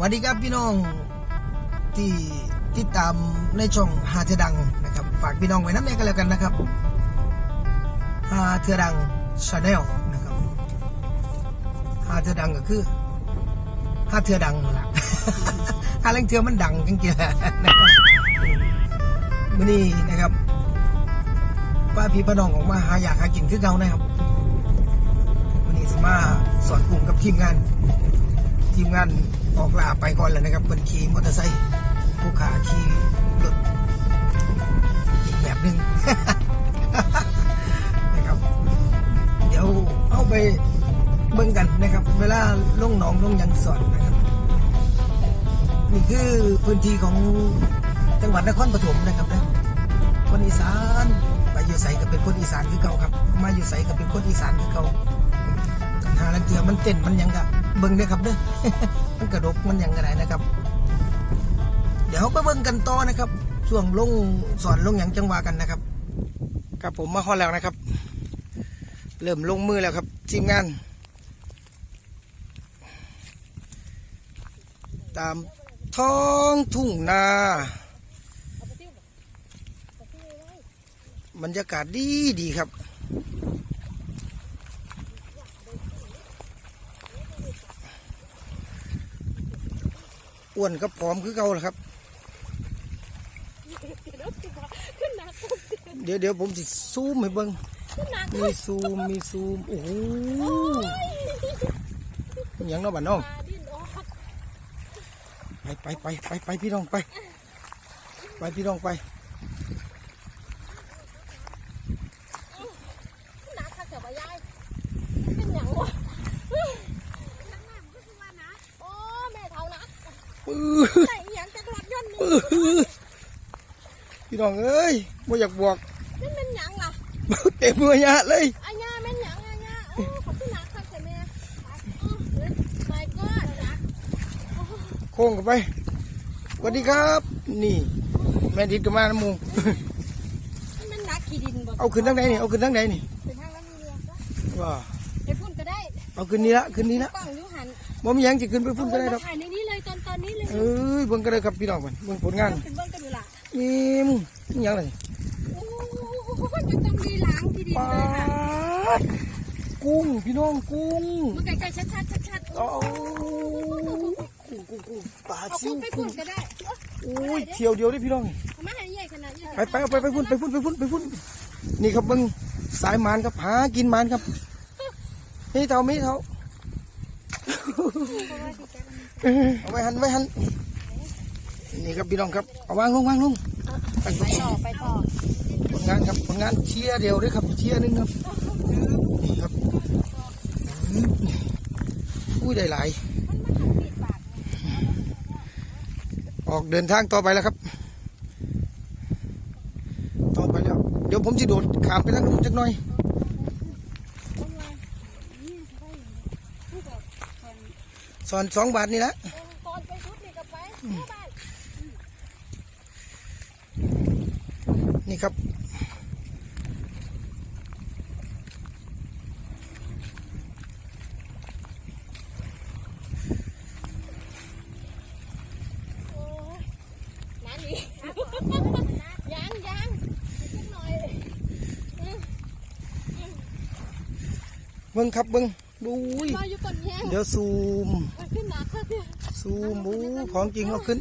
สวัสดีครับพี่น้องที่ติดตามในช่องหาเธอดังนะครับ ฝากพี่น้องไว้น้ำแน่กันแล้วกันนะครับหาเธอดังชาแนลนะครับหาเธอดังก็คือหาเธอดังล่ะหาเรื่องเธอมันดังจริงๆแหละนะครับมื่อนี้นะครับป้าพี่พี่น้องออกมาหาอยากหากินคือเก่านะครับวันนี้สมาสอนกลุ่มกับทีมงาน ทีมงาน ออกลาไปก่อนแล้วนะครับเป็นขี่มอเตอร์ไซค์ผู้ขาขี่รถอีกแบบหนึ่งนะครับ เดี๋ยวเอาไปเบิ่งกันนะครับ เวลาลงหนองลงยังสอนนะครับ นี่คือพื้นที่ของจังหวัดนครปฐมนะครับนะคนอีสานไปอยู่ใส่ก็เป็นคนอีสานคือเก่าครับ มาอยู่ใส่ก็เป็นคนอีสานคือเก่าหาลังเทือมันเต้นมันยังกะ เบิ่งเด้ครับเด้อมันกระดกมันหยังกระไดนะครับ เดี๋ยวเราไปเบิ่งกันต่อนะครับช่วงลงสอนลงหยังจังหวะกันนะครับครับผมมาฮอแล้วนะครับ เริ่มลงมือแล้วครับทีมงาน ตามท้องทุ่งนา บรรยากาศดีดีครับ อ้วนกับผอมคือเก่าแหละครับ เดี๋ยวเดี๋ยวผมจะซูมให้เบิ้งมีซูมมีซูมโอ้โหอหย่างเน้องบ้านน้องไปไปไปไปไปพี่น้องไป ไปพี่น้องไป นักค่ะเสือใบยายเป็นหยังวะโอ้แม่เท่านัก ปื้อ ใส่อีหยังจากรถยนต์นี่ปื้อพี่น้องเอ้ยไม่อยากบอกนั่นเป็นหยังล่ะเต็มมือยะเลยอันยาเป็นหยังอันยาโอ้ขอบคุณนักค่ะเสือแม่ไปก็นักโค้งกันไปสวัสดีครับ นี่ แม่ดิดก็มาน้ำหมูมันนักขี่ดินบ่เอาขึ้นทั้งไหนนี่เอาขึ้นทั้งไหนนี่เป็นทางแล้วมีเรือว้าไปพุ่นก็ได้เอาขึ้นนี้ละขึ้นนี้ละกล้องยูหันบ่มีหยังจะขึ้นไปพุ่นก็ได้หรอกถ่ายในนี้เลย ตอนตอนนี้เลยเอ้ยเบิ่งก็ได้ครับพี่น้องมันเบิ่งผลงานเป็นเบิ้งกันอยู่ล่ะนี่มึงนี่หยังไงโอ้มันต้องดีล้างที่ดินปลาเลยค่ะดกุ้งพี่น้องกุ้งมันใกล้ๆชัดๆชัดๆเอากุ้งกุ้งกุ้งปลาเอาซิพุ่วนไปกุ้พุ่งนก็ได้โอ้ยเที่ยวเดียวได้พี่น้องนี่มาให้ใหญ่ขนาดนี้ไปไปเอาไปไปพุ่นไปพุ่นไปพุ่นไปพุ่นนี่ครับเบิ่งสายหมานครับหากินหมานครับนี่เท่ามีเท่า เอาไว้หันไว้หันนี่ครับพี่น้องครับเอาวางลงวางลงไปไปต่อไปต่อผลงานครับผลงานเชียร์เดียวด้วยครับเชียร์หนึงครับนี่ครับอุ้ยได้หลายออกเดินทางต่อไปแล้วครับ ต่อไปแล้ว เดี๋ยวผมจะโดดขามไปทางนู้นจักหน่อย สอนสองบาทนี่ละตอนไปชุดนี่ก็ไปเข้าบ้านนี่ครับโอ้ยนั่นนี่ยังยังสักหน่อยเบิ้งครับเบิ้ง ดูยรออยู่ก่อนแย่งเดี๋ยวซูมไปขึ้นหนักค่ะพี่ซูมบูของจริงเอาขึ้น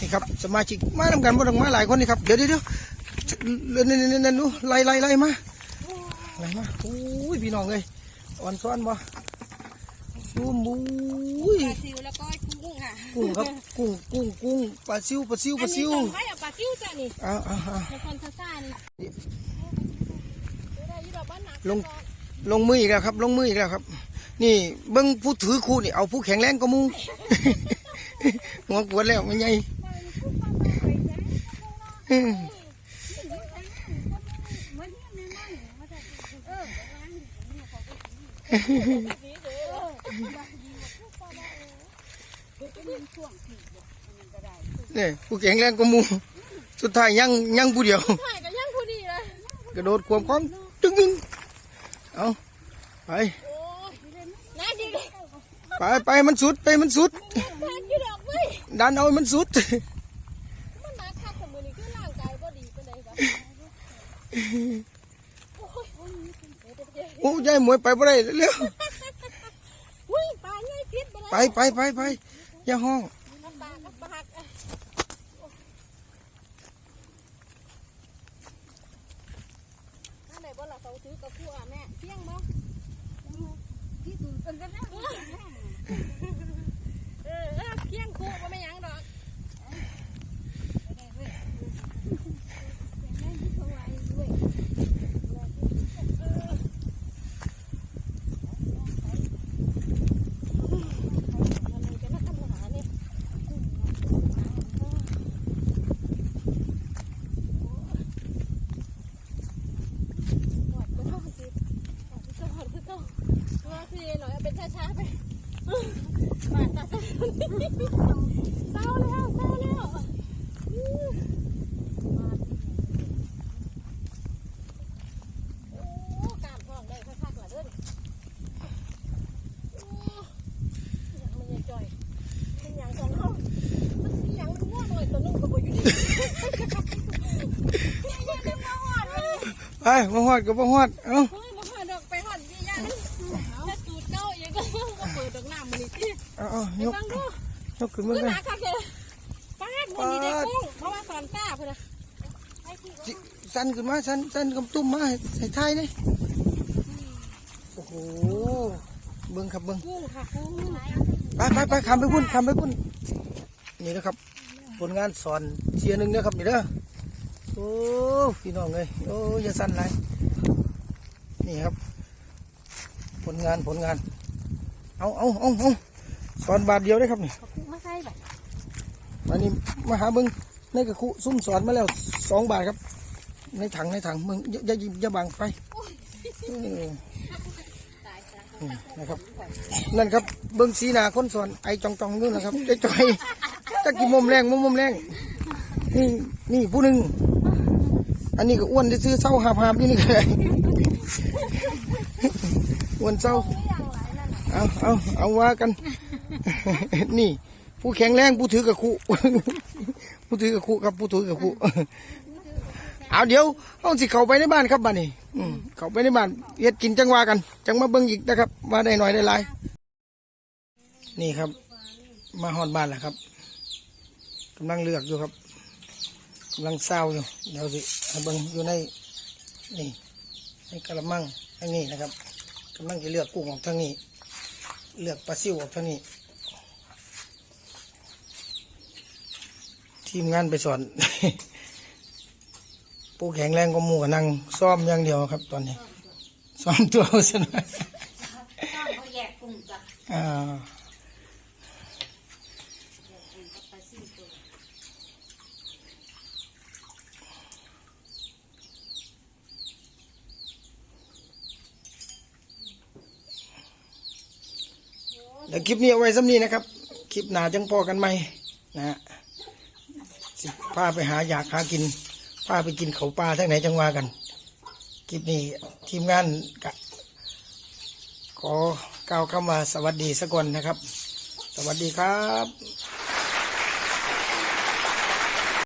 นี่ครับสมาชิกมาทำกันบ่ต้องมาหลายคนนี่ครับ เดี๋ยวเดี๋ยวเดี๋ยวเล่นเล่นเล่นเล่นดูไล่ไล่ไล่มาไล่มาโอ้ยพี่น้องเลยอ่อนซ้อนบ่ซูมบูยปลาซิวแล้วก็กุ้งค่ะกุ้งครับกุ้งกุ้งกุ้งปลาซิวปลาซิวปอัลานนี้ซิวต้องให้เอาปลาซิวจ้ะนี่อ้าวอ้าวอ้าวในคอนซาซ่านี่ได้ยี่ดอกบ้านหนัก ลงลงมืออีกแล้วครับ ลงมืออีกแล้วครับ นี่เบิ้งผู้ถือคู่นี่เอาผู้แข็งแรงก็มูหัวกวนแล้วมันไงอืมนี่ผู้แข็งแรงก็มู สุดท้ายยังยังผู้เดียวถ่ายกับย่างผู้ดีเลยกระโดดความความจึงจึง เอาไปโอ้ยไปไปมันสุดไปมันสุดทานกี่ดอกเว้ยดันเอาให้มันสุดมันมาคักกับมือนี่คือร่างกายบ่ดีปานใดวะโอ้ยโอ้ยเดี๋ยวเดี๋ยวเดี๋ยวโอ้ยายหมวยไปบ่ได้เร็วอุ้ยปลาใหญ่พิษบ่ไปได้ไปไปไปอย่าห้อง 我。 แล้วเศร้าแล้วโอ้กามท้องได้คักๆล่ะเด้อโอ้ยังมันยังจ่อยเป็นอย่างของเขามันมีอย่างมันง่วงหน่อยตัวนึงก็บ่อยู่ดียังไม่มาหอดเลยไปมาฮอดก็บ่ฮอดเอ้า เฮ้ยมาหอดดอกไปหอดยี่ยามันถ้าจูดเก้าอย่างก็ก็เปิดดอกน้ำมันนี่ที่เอาเอาไปยก ฟังดู ยกขึ้นมาคือเลหยนาคักเลยป้าดมันนี่ได้กุ้งเพราะว่าสอนตาเพื่อนนะไอ้ที่จิสั่นขึ้นมาสั่นสั่นกำตุ้มมาให้ใส่ท้ายนี่โอ้โหเบิ่งครับเบิ่งกุ้งค่ะกุ้งไปไปไปคำไปพุ่นคำไปพุ่นนี่นะครับ ผลงานสอนเชียร์หนึ่งนะครับนี่เด้อโอ้พี่น้องเลยโอ้อย่าสั่นไรนี่ครับ ผลงานผลงาน เอาเอาเอาเอาสอนบาทเดียวได้ครับนี่เขากุ้งมา ใส่แบบวันนี้มาหาเบิ้งในกระคุซุ่มสอนมาแล้วสองบาทครับ ในถังในถังมึงอย่าอย่าอย่าบังไฟนะครับ นั่นครับเบิ้งสีนาคนสอนไอจองจองนู่นนะครับใจจอยจะกี่มุมแรงมุมมุมแรงนี่นี่ผู้หนึ่งอันนี้ก็อ้วนที่ซื้อเศร้าหาบหาบนี่นี่ก็ได้อ้วนเศร้าเอาเอาเอาว่ากันนี่ ผู้แข็งแรงผู้ถือกับคู่ผู้ถือกับคู่ครับผู้ถือกับคู่เอาเดี๋ยวเอาสิเขาไปในบ้านครับบ้านนี้เขาไปในบ้านเฮ็ดกินจังว่ากัน จังมาเบิ่งอีกนะครับว่าได้หน่อยได้หลาย นี่ครับ มาฮอดบ้านแล้วครับกำลังเลือกอยู่ครับกำลังเศร้าอยู่เดี๋ยวสิเบิ่งอยู่ในนี่ในกระมังอันนี้นะครับกำลังจะเลือกกุ้งออกทางนี้ เลือกปลาซิวออกทางนี้ ทีมงานไปสอน ผู้แข็งแรงก็มูกับนั่งซ้อมอย่างเดียวครับ ตอนนี้ซ้อมตัวเอาซะหน่อยต้องเขาแยกกลุ่มกับอ่าเดี๋ยวคลิปนี้เอาไว้ซ้ำนี้นะครับ คลิปหนาจังพอกันไหมนะฮะ พาไปหาอยากหากินพาไปกินเขาปลาทั้งไหนจังว่ากันคลิปนี้ทีมงานกะขอกล่าวคำว่าสวัสดีสักคนนะครับ สวัสดีครับ